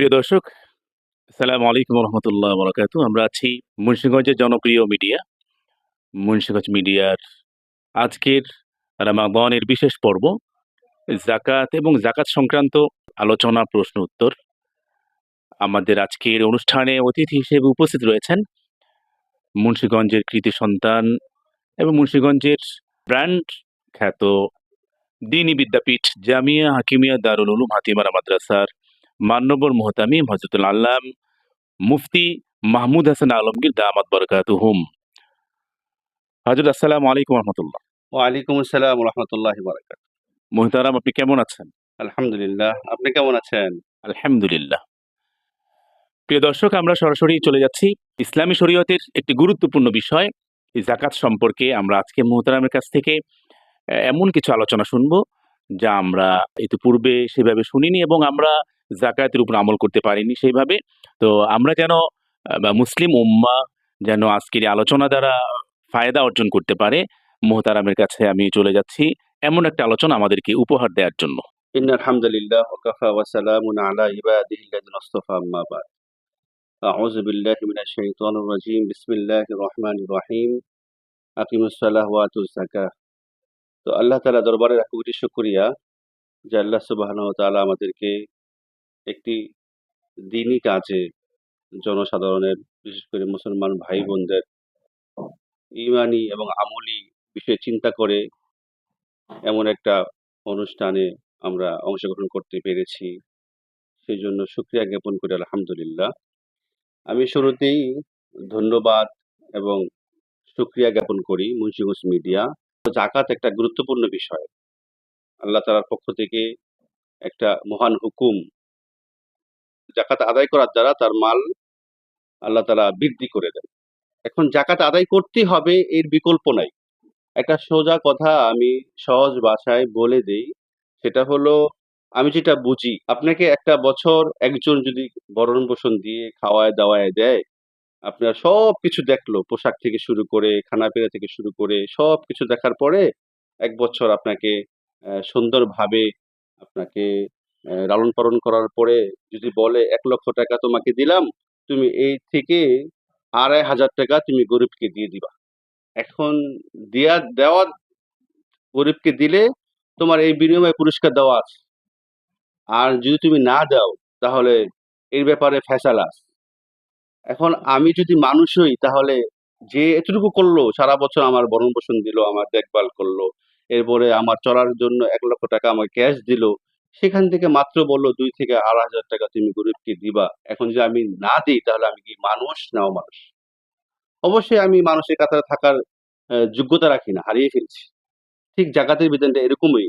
প্রিয় দর্শক সালাম আলাইকুম রহমতুল্লাহ বরকাতু আমরা আছি মুন্সিগঞ্জের জনপ্রিয় মিডিয়া। মুন্সিগঞ্জ মিডিয়ার আজকের রামাদানের বিশেষ পর্ব, জাকাত এবং জাকাত সংক্রান্ত আলোচনা, প্রশ্ন, উত্তর। আমাদের আজকের অনুষ্ঠানে অতিথি হিসেবে উপস্থিত রয়েছেন মুন্সিগঞ্জের কৃতি সন্তান এবং মুন্সিগঞ্জের ব্র্যান্ড খ্যাত দিনী বিদ্যাপীঠ জামিয়া হাকিমিয়া দারুল উলুম হাতিমারা মাদ্রাসার মান্যবর মোহতামিম হজরতুল আল্লাম মুফতি মাহমুদ হাসান আলমগীর দামাত বরকাতুহুম। হাজর আসসালামু আলাইকুম রহমতুল্লাহ। ওয়ালাইকুম আসসালাম রহমতুল্লাহ বারাকাত মোহতারাম আপনি কেমন আছেন? আলহামদুলিল্লাহ আপনি কেমন আছেন? আলহামদুলিল্লাহ। প্রিয় দর্শক আমরা সরাসরি চলে যাচ্ছি। ইসলামী শরীয়তের একটি গুরুত্বপূর্ণ বিষয় এই জাকাত সম্পর্কে আমরা আজকে মোহতারামের কাছ থেকে এমন কিছু আলোচনা শুনব যা আমরা ইতিপূর্বে সেভাবে শুনিনি এবং আমরা জাকাতের উপর আমল করতে পারিনি সেইভাবে। তো আমরা যেন মুসলিম উম্মা যেন আজকের আলোচনা দ্বারা ফায়দা অর্জন করতে পারে, মোহতারামের কাছে আমি চলে যাচ্ছি। এমন একটা আলোচনা আমাদেরকে উপহার দেওয়ার জন্য। ইন আলহামদুলিল্লাহ ওকাফা ওয়াসালামুন আলা ইবাদিহি আল্লাযিনা ইসতাফা আম্মা বাদ। আউযু বিল্লাহি রহিম। আকিমুস সালাহ ওয়া আতুজ তো আল্লাহ যে আল্লাহ আমাদেরকে একটি দিনই কাজে জনসাধারণের, বিশেষ করে মুসলমান ভাই বোনদের ইমানি এবং আমলি বিষয়ে চিন্তা করে এমন একটা অনুষ্ঠানে আমরা অংশগ্রহণ করতে পেরেছি। সেই জন্য শুক্রিয়া জ্ঞাপন করি, আলহামদুলিল্লাহ। আমি শুরুতেই ধন্যবাদ এবং শুক্রিয়া জ্ঞাপন করি মুন্সিগঞ্জ মিডিয়া। জাকাত একটা গুরুত্বপূর্ণ বিষয়। আল্লাহ তালার পক্ষ থেকে একটা মহান হুকুম জাকাত আদায় করার দ্বারা তার মাল আল্লাহ তালা বৃদ্ধি করে দেন। এখন জাকাত আদায় করতেই হবে, এর বিকল্প নাই। একটা সোজা কথা আমি সহজ ভাষায় বলে দেই, সেটা হলো, আমি যেটা বুঝি, আপনাকে একটা বছর একজন যদি ভরণ পোষণ দিয়ে খাওয়ায় দাওয়ায় দেয়, আপনার সব কিছু দেখল, পোশাক থেকে শুরু করে খানাপিনা থেকে শুরু করে সব কিছু দেখার পরে এক বছর আপনাকে সুন্দরভাবে আপনাকে লালন পালন করার পরে যদি বলে, এক লক্ষ টাকা তোমাকে দিলাম, তুমি এই থেকে আড়াই হাজার টাকা তুমি গরিবকে দিয়ে দিবা। এখন দেয়া, দেওয়া গরিবকে দিলে তোমার এই বিনিময়ে পুরস্কার দেওয়া আছে। আর যদি তুমি না দাও, তাহলে এর ব্যাপারে ফেসালা এখন আমি যদি মানুষ হই, তাহলে যে এতটুকু করল, সারা বছর আমার ভরণ পোষণ দিল, আমার দেখভাল করল, এরপরে আমার চলার জন্য এক লক্ষ টাকা আমার ক্যাশ দিল সেখান থেকে মাত্র বলল দুই থেকে আড়াই হাজার টাকা তুমি গরিবকে দিবা। এখন যদি আমি না দিই, তাহলে আমি কি মানুষ না মানুষ অবশ্যই আমি মানুষের কাতারে থাকার যোগ্যতা রাখি না, হারিয়ে ফেলছি। ঠিক জাকাতের বিধানটা এরকমই।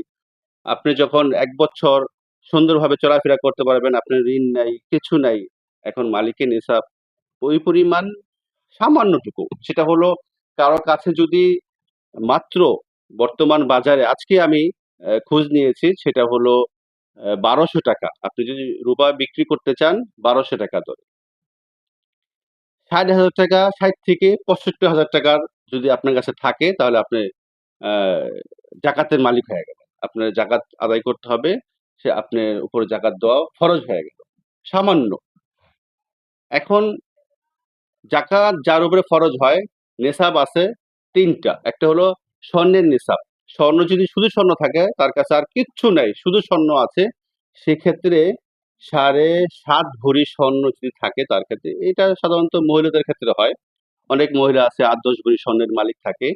আপনি যখন এক বছর সুন্দরভাবে চলাফেরা করতে পারবেন, আপনার ঋণ নাই, কিছু নাই, এখন মালিকের নিসাব ওই পরিমাণ সামান্যটুকু। সেটা হলো কারও কাছে যদি মাত্র বর্তমান বাজারে আজকে আমি খোঁজ নিয়েছি, সেটা হলো বারোশো টাকা। আপনি যদি রূপা বিক্রি করতে চান, বারোশো টাকা দরে ষাট হাজার টাকা, ষাট থেকে পঁয়ষট্টি হাজার টাকার যদি আপনার কাছে থাকে, তাহলে আপনি জাকাতের মালিক হয়ে গেলেন। আপনার জাকাত আদায় করতে হবে, সে আপনার উপরে জাকাত দেওয়া ফরজ হয়ে গেল। সামান্য। এখন জাকাত যার উপরে ফরজ হয়, নেশাব আছে তিনটা। একটা হলো স্বর্ণের নেশাব। স্বর্ণ যদি শুধু স্বর্ণ থাকে, তার কাছে আর কিচ্ছু নাই, শুধু স্বর্ণ আছে, সেক্ষেত্রে সাড়ে সাত ভরি স্বর্ণ যদি থাকে তার ক্ষেত্রে, এটা সাধারণত মহিলাদের ক্ষেত্রে হয়। অনেক মহিলা আছে, আট দশ ভরি স্বর্ণের মালিক থাকে।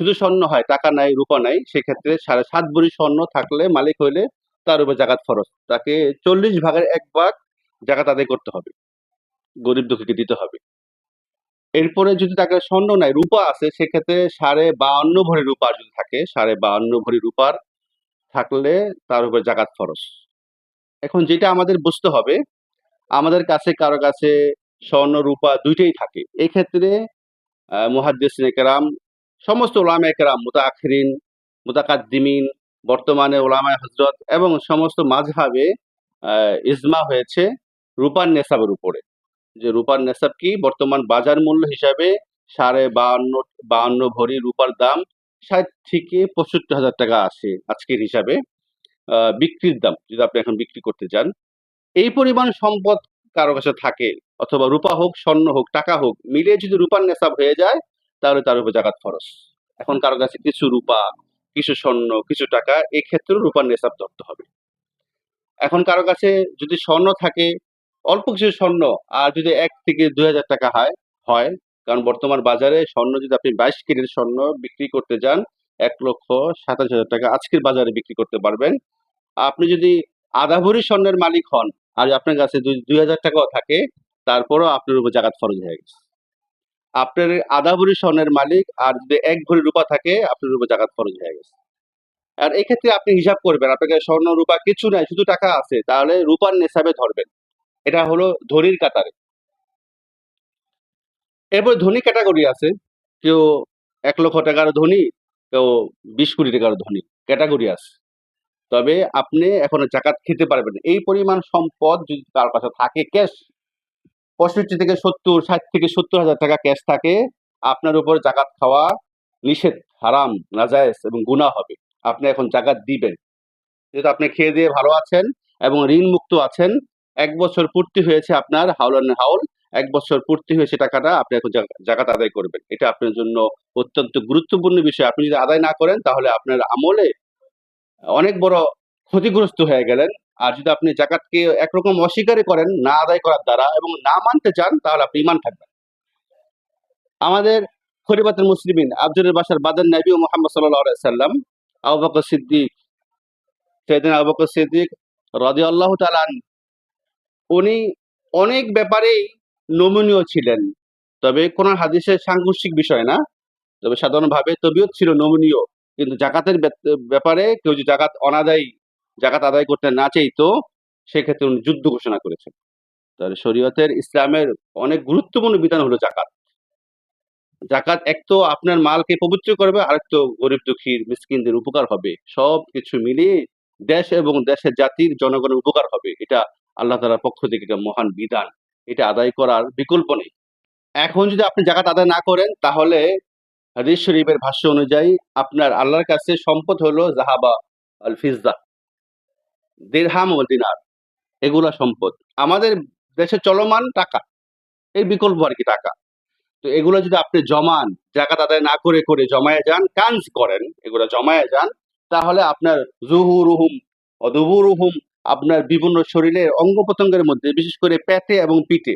শুধু স্বর্ণ হয়, টাকা নাই, রূপা নাই, সেক্ষেত্রে সাড়ে সাত ভরি স্বর্ণ থাকলে মালিক হইলে তার উপর জাকাত ফরজ। তাকে চল্লিশ ভাগের এক ভাগ জাকাত আদায় করতে হবে। গরিব দুঃখীকে দিতে হবে। এরপরে যদি তাকে স্বর্ণ নাই, রূপা আছে, সেক্ষেত্রে সাড়ে বাহান্ন ভরি রূপা যদি থাকে, সাড়ে বাহান্ন ভরি রূপার থাকলে তার উপর জাকাত ফরজ। এখন যেটা আমাদের বুঝতে হবে, আমাদের কাছে, কারও কাছে স্বর্ণ, রূপা দুইটাই থাকে। এই ক্ষেত্রে মুহাদ্দিস একরাম সমস্ত ওলামা একরাম মুতাআখিরিন, মুতাকাদ্দিমিন, বর্তমানে ওলামায় হজরত এবং সমস্ত মাঝহাবে ইজমা হয়েছে রূপার নেশাবের উপরে। যে রূপার নেশাব কি? বর্তমান বাজার মূল্য হিসাবে সাড়ে বাহান্ন বাহান্ন ভরি রূপার দাম ষাট থেকে পঁয়ষট্টি হাজার টাকা আসে আজকের হিসাবে। বিক্রির দাম, যদি আপনি এখন বিক্রি করতে যান এই পরিমাণ সম্পদ কারও কাছে থাকে, অথবা রূপা হোক, স্বর্ণ হোক, টাকা হোক মিলিয়ে যদি রূপার নেশাব হয়ে যায়, তাহলে তার উপর জাকাত খরচ এখন কারও কাছে কিছু রূপা, কিছু স্বর্ণ, কিছু টাকা এই ক্ষেত্রেও রূপার নেশাব ধরতে হবে। এখন কারও কাছে যদি স্বর্ণ থাকে অল্প কিছু স্বর্ণ, আর যদি এক থেকে দুই হাজার টাকা হয় হয়, কারণ বর্তমান বাজারে স্বর্ণ যদি আপনি বাইশ কেজির স্বর্ণ বিক্রি করতে যান, এক লক্ষ সাতাশ হাজার টাকা আজকের বাজারে বিক্রি করতে পারবেন। আপনি যদি আধা ভরি স্বর্ণের মালিক হন, আর আপনার কাছে দুই হাজার টাকাও থাকে, তারপরও আপনার উপর জাকাত ফরজ হয়ে গেছে। আপনার আধা ভরি স্বর্ণের মালিক, আর যদি এক ভরি রূপা থাকে, আপনার উপর জাকাত ফরজ হয়ে গেছে। আর এক্ষেত্রে আপনি হিসাব করবেন, আপনার কাছে স্বর্ণ, রূপা কিছু নাই, শুধু টাকা আছে, তাহলে রূপার নেশাবে ধরবেন। এটা হলো ধনির কাতারে। এরপর ধনী ক্যাটাগরি আছে, কেউ এক লক্ষ টাকার ধনী, কেউ বিশ কোটি টাকার ধনী, ক্যাটাগরি আছে। তবে আপনি এখন জাকাত খেতে পারবেন এই পরিমাণ সম্পদ যদি তার কাছে থাকে ক্যাশ পঁয়ষট্টি থেকে সত্তর, ষাট থেকে সত্তর হাজার টাকা ক্যাশ থাকে, আপনার উপর জাকাত খাওয়া নিষেধ, হারাম, নাজায়েজ এবং গুনাহ হবে। আপনি এখন জাকাত দিবেন। যেহেতু আপনি খেয়ে দিয়ে ভালো আছেন এবং ঋণ মুক্ত আছেন এক বছর পূর্তি হয়েছে আপনার হাউলান হাউল এক বছর পূর্তি হয়েছে টাকাটা আপনি এখন জাকাত আদায় করবেন। এটা আপনার জন্য অত্যন্ত গুরুত্বপূর্ণ বিষয়। আপনি যদি আদায় না করেন, তাহলে আপনার আমলে অনেক বড় ক্ষতিগ্রস্ত হয়ে গেলেন। আর যদি আপনি জাকাতকে একরকম অস্বীকারই করেন, না আদায় করার দ্বারা এবং না মানতে চান, তাহলে আপনি ইমান থাকবেন। আমাদের খরিবাতের মুসলিমিন আব্দুল বাসার বাদান নবী ও মোহাম্মদ সাল্লাহ সাল্লাম, আবু বকর সিদ্দিক সেদিন আবু বকর সিদ্দিক রাজি আল্লাহ তালান উনি অনেক ব্যাপারেই নমনীয় ছিলেন। তবে কোন হাদিসের সাংঘর্ষিক বিষয় না। তবে সাধারণভাবে তবিয়ত ছিল নমনীয়। কিন্তু জাকাতের ব্যাপারে কেউ যদি জাকাত অনাদায়ী, জাকাত আদায় করতে না চাইতো, সেক্ষেত্রে উনি যুদ্ধ ঘোষণা করেছেন। তাহলে শরীয়তের ইসলামের অনেক গুরুত্বপূর্ণ বিধান হলো জাকাত। জাকাত এক তো আপনার মালকে পবিত্র করবে, আরেক তো গরিব দুঃখীর, মিসকিনদের উপকার হবে। সব কিছু মিলিয়ে দেশ এবং দেশের জাতির জনগণের উপকার হবে। এটা আল্লাহ তালার পক্ষ থেকে একটা মহান বিধান। এটা আদায় করার বিকল্প নেই। এখন যদি আপনি জাকাত আদায় না করেন, তাহলে হাদিস শরীফের ভাষ্য অনুযায়ী আপনার আল্লাহর কাছে সম্পদ হলো জাহাবা আল ফিজা দিরহাম ও দিনার। এগুলা সম্পদ। আমাদের দেশে চলমান টাকা, এই বিকল্প আর কি টাকা। তো এগুলো যদি আপনি জমান জাকাত আদায় না করে করে জমায়ে যান, কাঞ্জ করেন, এগুলো জমায়ে যান, তাহলে আপনার জুহুরুহুম, অদুবুরুহুম আপনার বিভিন্ন শরীরের অঙ্গ প্রত্যঙ্গের মধ্যে বিশেষ করে পেটে এবং পিঠে।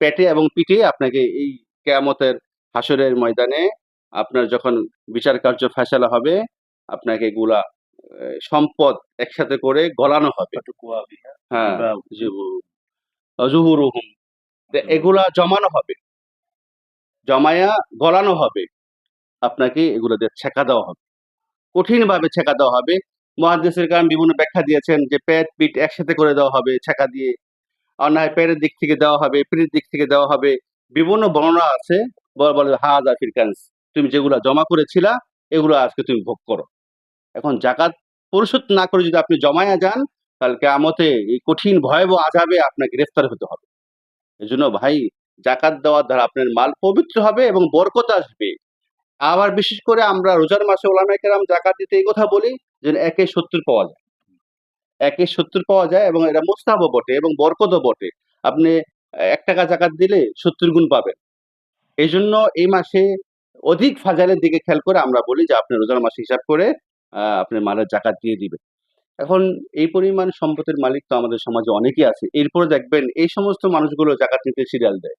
পেটে এবং পিঠে আপনাকে এই কেয়ামতের হাসরের ময়দানে আপনার যখন বিচার কার্য ফেসলা হবে আপনাকে আহ, সম্পদ একসাথে করে গলানো হবে। হ্যাঁ। জুহুরুহুম এগুলা জমানো হবে। জমায়া গলানো হবে। আপনাকে এগুলো দিয়ে ছেঁকা দেওয়া হবে। কঠিন ভাবে ছেঁকা দেওয়া হবে। মহাদেশের কারণ বিভিন্ন ব্যাখ্যা দিয়েছেন যে পেট পিঠ একসাথে করে দেওয়া হবে ছেঁকা দিয়ে। অন্যায় পেটের দিক থেকে দেওয়া হবে, পিঠের দিক থেকে দেওয়া হবে। বিভিন্ন বর্ণনা আছে, বলে হাজ আফ্রিকান্স তুমি যেগুলো জমা করেছিলা, এগুলো আজকে তুমি ভোগ করো। এখন জাকাত পরিশোধ না করে যদি আপনি জমায়া যান, তাহলে কেমতে এই কঠিন, ভয়াবহ আজাবে আপনাকে গ্রেফতার হতে হবে। এজন্য ভাই জাকাত দেওয়ার দ্বারা আপনার মাল পবিত্র হবে এবং বরকত আসবে। আবার বিশেষ করে আমরা রোজার মাসে ওলামা কেরাম জাকাত দিতে এই কথা বলি যে একে সত্তর পাওয়া যায়। একে সত্তর পাওয়া যায় এবং এটা মোস্তাবও বটে এবং বরকতও বটে। আপনি এক টাকা জাকাত দিলে সত্তর গুণ পাবেন। এই জন্য এই মাসে অধিক ফাজালের দিকে খেয়াল করে আমরা বলি যে আপনি রোজার মাসে হিসাব করে আহ, আপনার মালের জাকাত দিয়ে দিবেন। এখন এই পরিমাণ সম্পদের মালিক তো আমাদের সমাজে অনেকেই আছে। এরপরে দেখবেন এই সমস্ত মানুষগুলো জাকাত নিতে সিরিয়াল দেয়।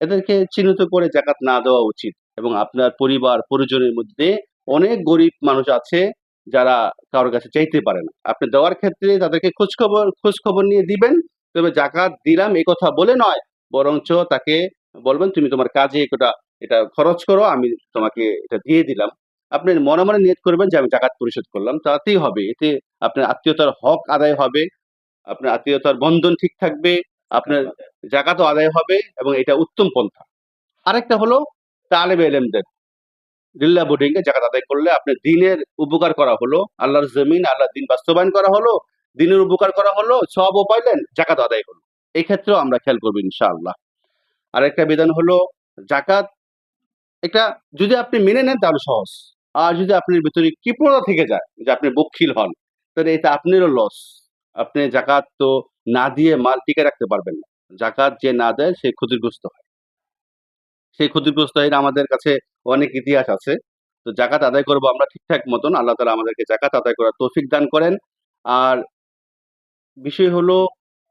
এদেরকে চিহ্নিত করে জাকাত না দেওয়া উচিত। এবং আপনার পরিবার, পরিজনের মধ্যে অনেক গরিব মানুষ আছে যারা কারোর কাছে চাইতে পারে না। আপনি দেওয়ার ক্ষেত্রে তাদেরকে খোঁজখবর খোঁজখবর নিয়ে দিবেন। তবে জাকাত দিলাম এই কথা বলে নয়, বরঞ্চ তাকে বলবেন, তুমি তোমার কাজে এটা এটা খরচ করো, আমি তোমাকে এটা দিয়ে দিলাম। আপনি মনে মনে নিয়ত করবেন যে, আমি জাকাত পরিশোধ করলাম। তাতেই হবে। এতে আপনার আত্মীয়তার হক আদায় হবে, আপনার আত্মীয়তার বন্ধন ঠিক থাকবে। আপনার জাকাতও আদায় হবে এবং এটা উত্তম পন্থা। আরেকটা হলো তালেব এলেমদের। দিল্লা বোর্ডিং এ জাকাত আদায় করলে আপনি দিনের উপকার করা হলো, আল্লাহর জমিন, আল্লাহর দিন বাস্তবায়ন করা হলো, দিনের উপকার করা হলো সবও পাইলেন, জাকাত আদায় হলো। এই ক্ষেত্রেও আমরা খেয়াল করব ইনশাআল্লাহ। আরেকটা বিধান হলো জাকাত, এটা যদি আপনি মেনে নেন তাহলে সহজ। আর যদি আপনার ভিতরে কৃপণতা থেকে যায় যে আপনি বক্ষিল হন, তাহলে এটা আপনারও লস আপনি জাকাত তো না দিয়ে মাল টিকে রাখতে পারবেন না। জাকাত যে না দেয় সে ক্ষতিগ্রস্ত হয়। সেই ক্ষতিগ্রস্ত হয়ে আমাদের কাছে অনেক ইতিহাস আছে। তো জাকাত আদায় করব আমরা ঠিকঠাক মতন। আল্লাহ তালা আমাদেরকে জাকাত আদায় করার তৌফিক দান করেন। আর বিষয় হলো,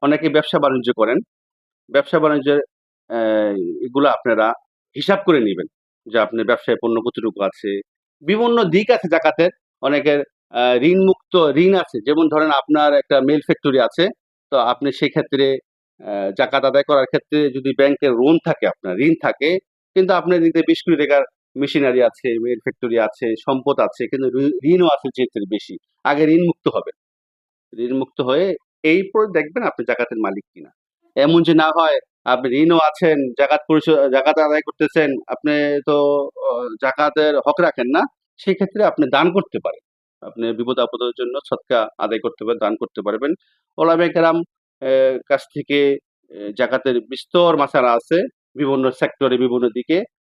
অনেকে ব্যবসা বাণিজ্য করেন। ব্যবসা বাণিজ্যের এগুলো আপনারা হিসাব করে নেবেন যে আপনার ব্যবসায় পণ্য কতটুকু আছে। বিভিন্ন দিক আছে জাকাতের। অনেকের ঋণ মুক্ত ঋণ আছে। যেমন ধরেন আপনার একটা মেল ফ্যাক্টরি আছে। তো আপনি সেই ক্ষেত্রে আহ, জাকাত আদায় করার ক্ষেত্রে যদি ব্যাংকের লোন থাকে আপনার ঋণ থাকে কিন্তু আপনার দিকে বিশ কোটি টাকার মেশিনারি আছে মেল ফ্যাক্টরি আছে সম্পদ আছে কিন্তু ঋণও আছে যেহেতু বেশি। আগে ঋণ মুক্ত হবে। ঋণ মুক্ত হয়ে এই পর দেখবেন আপনি জাকাতের মালিক কিনা। এমন যে না হয় আপনি ঋণও আছেন জাকাত পরিশোধ জাকাত আদায় করতেছেন আপনি তো জাকাতের হক রাখেন না সেই ক্ষেত্রে আপনি দান করতে পারেন। আপনি বিপদ আপদের জন্য সৎকা আদায় করতে পারেন দান করতে পারবেন। ওলামে কেরাম কাছ থেকে জাকাতের বিস্তর মাসালা আছে বিভিন্ন সেক্টরে বিভিন্ন দিকে।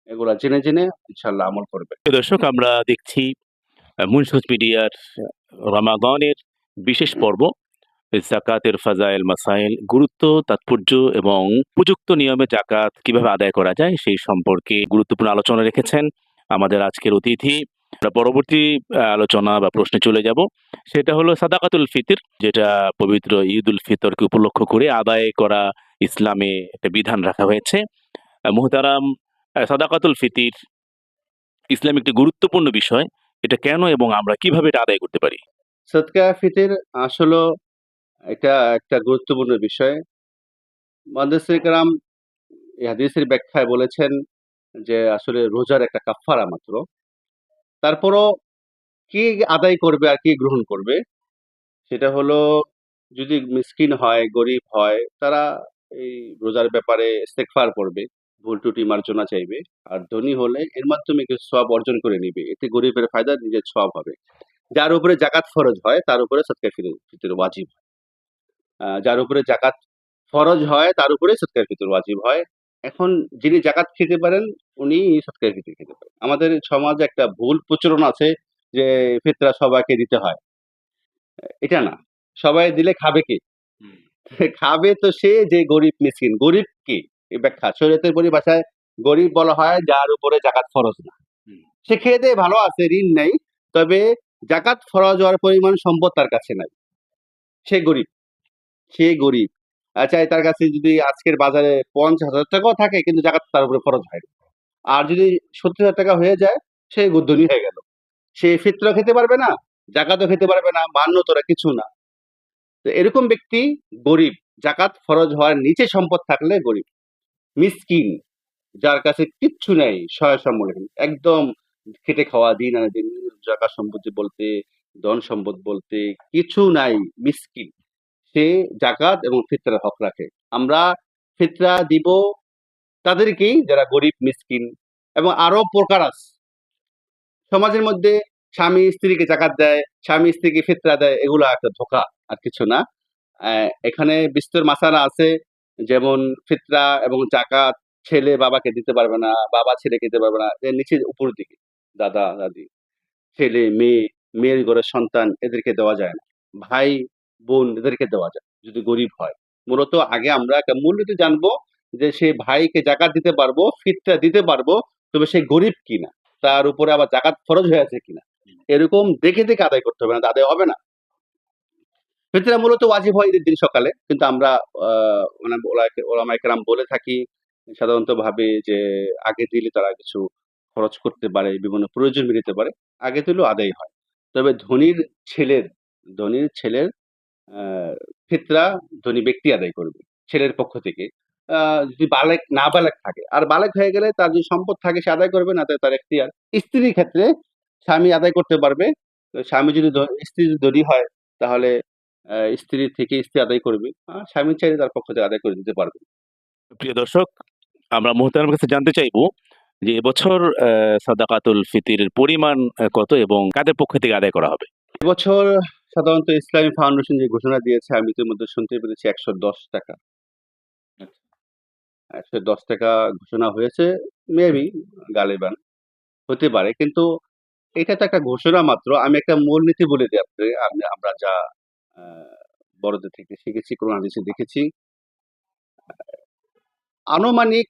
এগুলা জেনে জেনে ইনশাল্লাহ আমল করবে দর্শক আমরা দেখছি আহ, মুন্সিগঞ্জ মিডিয়ার রমাদানের বিশেষ পর্ব। জাকাতের ফাজাইল মাসাইল গুরুত্ব তাৎপর্য এবং উপযুক্ত নিয়মে জাকাত কীভাবে আদায় করা যায় সেই সম্পর্কে গুরুত্বপূর্ণ আলোচনা রেখেছেন আমাদের আজকের অতিথি। আমরা পরবর্তী আলোচনা বা প্রশ্নে চলে যাব। সেটা হলো সাদাকাতুল ফিতর, যেটা পবিত্র ঈদ উল ফিতরকে উপলক্ষ করে আদায় করা ইসলামে একটা বিধান রাখা হয়েছে। মুহতারাম সাদাকাতুল ফিতির ইসলাম একটি গুরুত্বপূর্ণ বিষয়। এটা কেন এবং আমরা কীভাবে এটা আদায় করতে পারি? সদকা ফিতির আসলে এটা একটা গুরুত্বপূর্ণ বিষয়। মাদ্রাসা কারাম এই হাদিসের ব্যাখ্যায় বলেছেন যে আসলে রোজার একটা কাফারা মাত্র। তারপরও কে আদায় করবে আর কে গ্রহণ করবে? সেটা হলো, যদি মিসকিন হয়, গরিব হয়, তারা এই রোজার ব্যাপারে ইস্তেগফার করবে, ভুল ত্রুটি মার্জনা চাইবে। আর ধনী হলে এর মাধ্যমে কিছু সব অর্জন করে নিবে। এতে গরিবের ফায়দা, নিজের সব হবে। যার উপরে জাকাত ফরজ হয়, তার উপরে সৎকার ফিতর ওয়াজিব হয়। যার উপরে জাকাত ফরজ হয়, তার উপরে সৎকার ফিতর ওয়াজিব হয়। এখন যিনি জাকাত খেতে পারেন উনি সৎকার ফিতর খেতে পারেন। আমাদের সমাজে একটা ভুল প্রচলন আছে যে ফিতরা সবাইকে দিতে হয়। এটা না। সবাই দিলে খাবে কে? খাবে তো সে যে গরিব মিসকিন। গরিব কি? ব্যাখ্যা। শরীয়তের পরিভাষায় গরিব বলা হয় যার উপরে জাকাত ফরজ না। সে খেয়ে দিয়ে ভালো আছে ঋণ নেই তবে জাকাত ফরজ হওয়ার পরিমাণ সম্পদ তার কাছে নাই। সে গরিব। সে গরিব। আচ্ছা তার কাছে যদি আজকের বাজারে পঞ্চাশ হাজার টাকাও থাকে, কিন্তু জাকাত তার উপরে খরচ হয় আর যদি সত্তর হাজার টাকা হয়ে যায়, সে গুদ্ধনি হয়ে গেল। সে ফিতরা খেতে পারবে না, জাকাতও খেতে পারবে না মান্য তোরা কিছু না। তো এরকম ব্যক্তি গরিব, জাকাত ফরজ হওয়ার নিচে সম্পদ থাকলে গরিব, মিসকিন, যার কাছে কিচ্ছু নেই সহায় সম্বল একদম খেটে খাওয়া, দিন আনে দিন, জাকাত সম্পত্তি বলতে, ধন সম্পদ বলতে, কিছু নাই, মিসকিন। সে জাকাত এবং ফিতরার হক রাখে। আমরা ফিতরা দিব তাদেরকেই যারা গরিব, মিসকিন এবং আরও প্রকার সমাজের মধ্যে স্বামী স্ত্রীকে জাকাত দেয়, স্বামী স্ত্রীকে ফিতরা দেয়, এগুলো একটা ধোকা, আর কিছু না। এখানে বিস্তর মাসালা আছে, যেমন ফিতরা এবং জাকাত ছেলে বাবাকে দিতে পারবে না, বাবা ছেলেকে দিতে পারবে না নিচে উপর দিকে, দাদা, দাদি, ছেলে, মেয়ে, মেয়ের ঘরের সন্তান এদেরকে দেওয়া যায় না। ভাই বোন এদেরকে দেওয়া যায়, যদি গরিব হয়। মূলত আগে আমরা একটা মূল্যতে জানব যে সে ভাইকে জাকাত দিতে পারব ফিতরা দিতে পারব, তবে সে গরিব কিনা, তার উপরে আবার জাকাত ফরজ হয়ে আছে কিনা। এরকম দেখে দেখে আদায় করতে হবে না আদায় হবে না। ফিতরা মূলত ওয়াজিব হয় ঈদের দিন সকালে, কিন্তু আমরা মানে ওলা- ওলামায়ে কেরাম বলে থাকি সাধারণত ভাবে যে আগে দিলে তারা কিছু খরচ করতে পারে, বিভিন্ন প্রয়োজন মিটাতে পারে, আগে দিলেও আদায় হয়। তবে ধনীর ছেলের ধনীর ছেলের ফিতরা ধনী ব্যক্তি আদায় করবে ছেলের পক্ষ থেকে। যদি বালেক না বালেক থাকে আর বালেক হয়ে গেলে তার যদি সম্পদ থাকে সে আদায় করবে না তার এখতিয়ার। স্ত্রীর ক্ষেত্রে স্বামী আদায় করতে পারবে স্বামী যদি স্ত্রী যদি হয় তাহলে স্ত্রী থেকে স্ত্রী আদায় করবে স্বামী চাইলে তার পক্ষ থেকে আদায় করে দিতে পারবে। প্রিয় দর্শক আমরা মোহতারামের কাছে জানতে চাইব যে এবছর সাদাকাতুল ফিতির পরিমাণ কত এবং কাদের পক্ষ থেকে আদায় করা হবে? এবছর সাধারণত ইসলামী ফাউন্ডেশন যে ঘোষণা দিয়েছে আমি তো মধ্যে শুনতে পেরেছি একশো দশ টাকা। একশো দশ টাকা ঘোষণা হয়েছে মেবি গালিবান হতে পারে। কিন্তু এটা তো একটা ঘোষণা মাত্র। আমি একটা মূলনীতি বলে দিই আপনি আমি আমরা যা বড়দের থেকে শিখেছি কোরআন হাদিসে দেখেছি আনুমানিক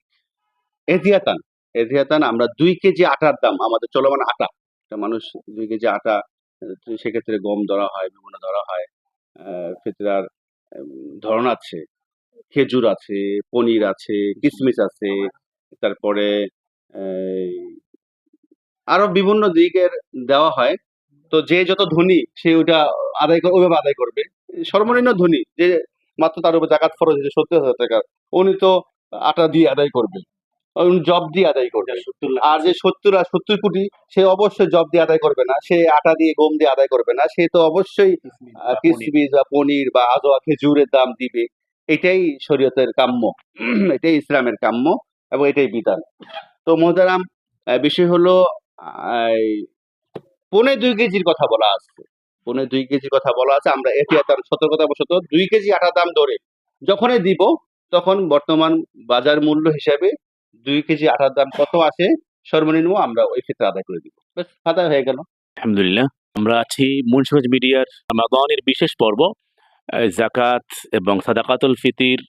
এধিয়াতান এধিয়াতান আমরা দুই কেজি আটার দাম আমাদের চলমান আটা একটা মানুষ দুই কেজি আটা সেক্ষেত্রে গম ধরা হয় বিভিন্ন ধরা হয় ফিতরার ধরন আছে, খেজুর আছে, পনির আছে কিশমিশ আছে, তারপরে আরও বিভিন্ন দিকের দেওয়া হয়। তো যে যত ধনী, সে ওটা আদায় ওইভাবে আদায় করবে। সর্বনিম্ন ধনী, যে মাত্র তার উপর জাকাত ফরজ হয়েছে সত্তর হাজার টাকা, উনি তো আটা দিয়ে আদায় করবে। জব দিয়ে আদায় করবে। আর যে সত্তর আর সত্তর কোটি সে অবশ্যই জব দিয়ে আদায় করবে না। সে আটা দিয়ে গম দিয়ে আদায় করবে না। সে তো অবশ্যই কিশমিশ বা পনির বা আজোয়া খেজুরের দাম দিবে। এটাই শরীয়তের কাম্য। এটাই ইসলামের কাম্য এবং এটাই বিধান। তো মোহতারাম বিষয় হলো পনে দুই কেজির কথা বলা আছে। পনে দুই কেজির কথা বলা আছে। আমরা এহতিয়াতান সতর্কতা বশত দুই কেজি আটা দাম ধরে যখনই দিব তখন বর্তমান বাজার মূল্য হিসাবে দুই কেজি আটার দাম কত আছে? সর্বনিম্ন আমরা ওই ক্ষেত্রে আদায় করে দিব। আদায় হয়ে গেল। আলহামদুলিল্লাহ। আমরা আছি মুন্সিগঞ্জ মিডিয়ার রমাদানের বিশেষ পর্ব। জাকাত এবং সাদাকাতুল ফিতির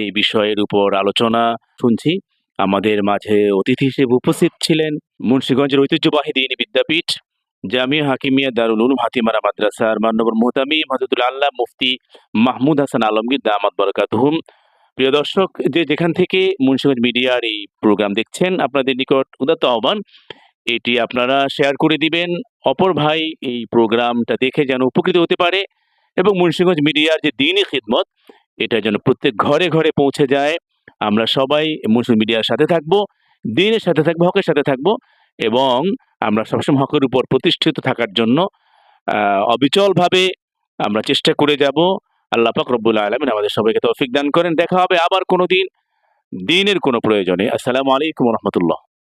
এই বিষয়ের উপর আলোচনা শুনছি। আমাদের মাঝে অতিথি হিসেবে উপস্থিত ছিলেন মুন্সিগঞ্জের ঐতিহ্যবাহী দিনী বিদ্যাপীঠ জামিয়া হাকিমিয়া দারুল উলুম হাতিমারা মাদ্রাসার মান্যবর মোহতামি মাহুদুল আল্লাহ মুফতি মাহমুদ হাসান আলমগীর দামাত বরকাতহুম। প্রিয় দর্শক, যে যেখান থেকে মুন্সিগঞ্জ মিডিয়ার এই প্রোগ্রাম দেখছেন, আপনাদের নিকট উদাত্ত আহ্বান, এটি আপনারা শেয়ার করে দিবেন। অপর ভাই, এই প্রোগ্রামটা দেখে যেন উপকৃত হতে পারে এবং মুন্সিগঞ্জ মিডিয়ার যে দিনই খিদমত, এটা যেন প্রত্যেক ঘরে ঘরে পৌঁছে যায়। আমরা সবাই মুন্সিগঞ্জ মিডিয়ার সাথে থাকব, দিনের সাথে থাকব, হকের সাথে থাকব এবং আমরা সবসময় হকের উপর প্রতিষ্ঠিত থাকার জন্য অবিচলভাবে আমরা চেষ্টা করে যাব। আল্লাহ পাক রব্বুল আলমিন আমাদের সবাইকে তৌফিক দান করেন। দেখা হবে আবার কোনো দিন দিনের কোনো প্রয়োজনে। আসসালামু আলাইকুম রহমতুল্লাহ।